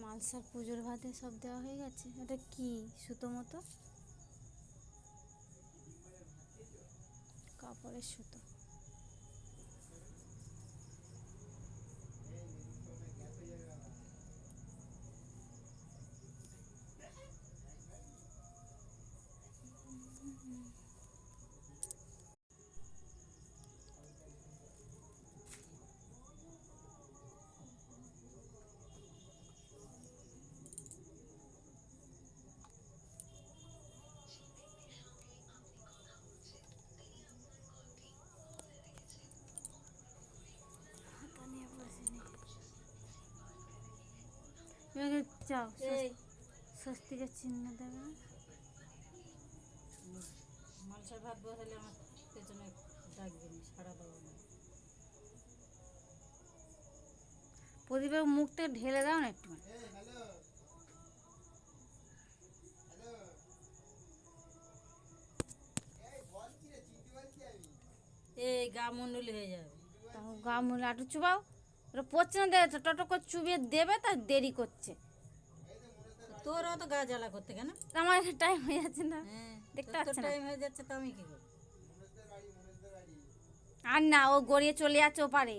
মালসার পুজোর ভাতে সব দেওয়া হয়ে গেছে? এটা কি সুতো মতো? কাপড়ের সুতো। এবারে যাও এই। স্বস্তিকের চিহ্ন দেবে। না? মালসার ভাত বসালে আমার পেছনে ডাকবে না সারা দেবো না প্রদীপের মুখটা ঢেলে দাও না একটু এই গা মন্ডলি হয়ে যাবে। তাও গা মুলে আটু চুবাও। ওটা পড়ছে না দেবে টটো করে চুবিয়ে দেবে তার দেরি করছে। তোর অত গা জ্বালা করতে কেন? আমার টাইম হয়ে যাচ্ছে না। হ্যাঁ দেখতে না? টাইম হয়ে যাচ্ছে তো আমি কি করব? আর না ও গড়িয়ে চলে যাচ্ছে ও পারে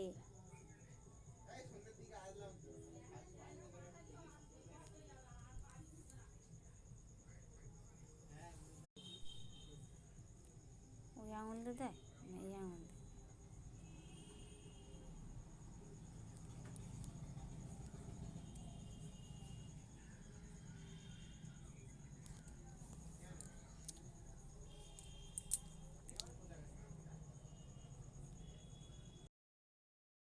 ওই আঙুলটা দেয়